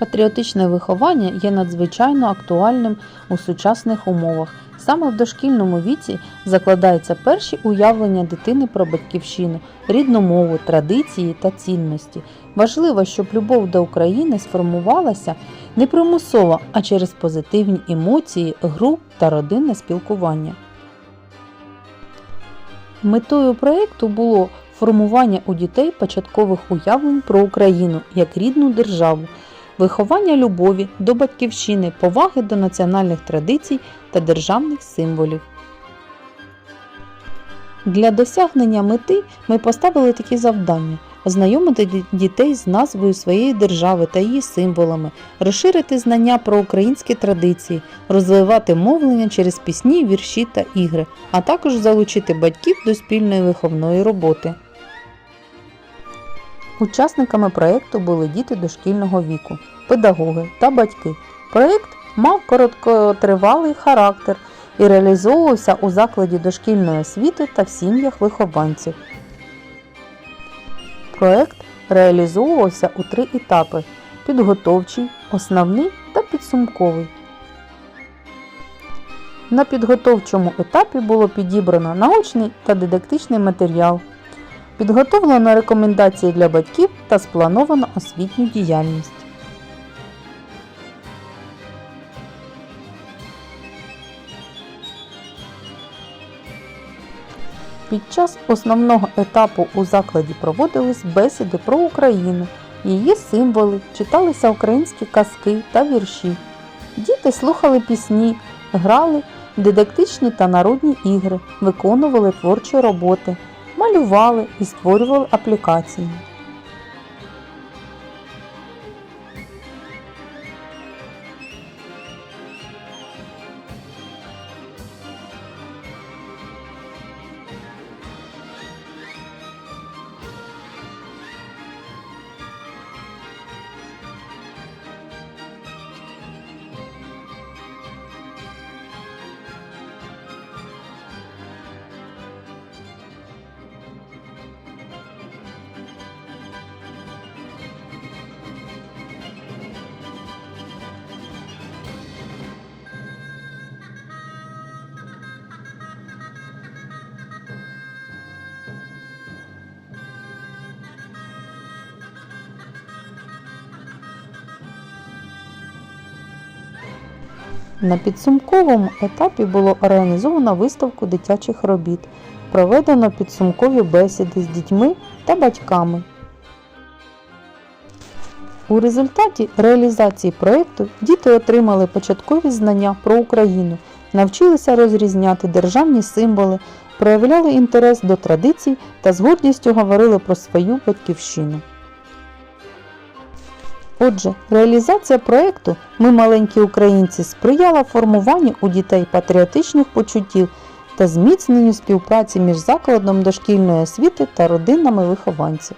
Патріотичне виховання є надзвичайно актуальним у сучасних умовах. Саме в дошкільному віці закладаються перші уявлення дитини про батьківщину, рідну мову, традиції та цінності. Важливо, щоб любов до України сформувалася не примусово, а через позитивні емоції, гру та родинне спілкування. Метою проєкту було формування у дітей початкових уявлень про Україну як рідну державу, виховання любові до батьківщини, поваги до національних традицій та державних символів. Для досягнення мети ми поставили такі завдання: ознайомити дітей з назвою своєї держави та її символами, розширити знання про українські традиції, розвивати мовлення через пісні, вірші та ігри, а також залучити батьків до спільної виховної роботи. Учасниками проєкту були діти дошкільного віку, педагоги та батьки. Проєкт мав короткотривалий характер і реалізовувався у закладі дошкільної освіти та в сім'ях вихованців. Проєкт реалізовувався у три етапи: підготовчий, основний та підсумковий. На підготовчому етапі було підібрано научний та дидактичний матеріал, підготовлено рекомендації для батьків та сплановано освітню діяльність. Під час основного етапу у закладі проводились бесіди про Україну, її символи, читалися українські казки та вірші. Діти слухали пісні, грали дидактичні та народні ігри, виконували творчі роботи, малювали і створювали аплікації. На підсумковому етапі було організовано виставку дитячих робіт, проведено підсумкові бесіди з дітьми та батьками. У результаті реалізації проєкту діти отримали початкові знання про Україну, навчилися розрізняти державні символи, проявляли інтерес до традицій та з гордістю говорили про свою батьківщину. Отже, реалізація проєкту Ми маленькі українці сприяла формуванню у дітей патріотичних почуттів та зміцненню співпраці між закладом дошкільної освіти та родинами вихованців.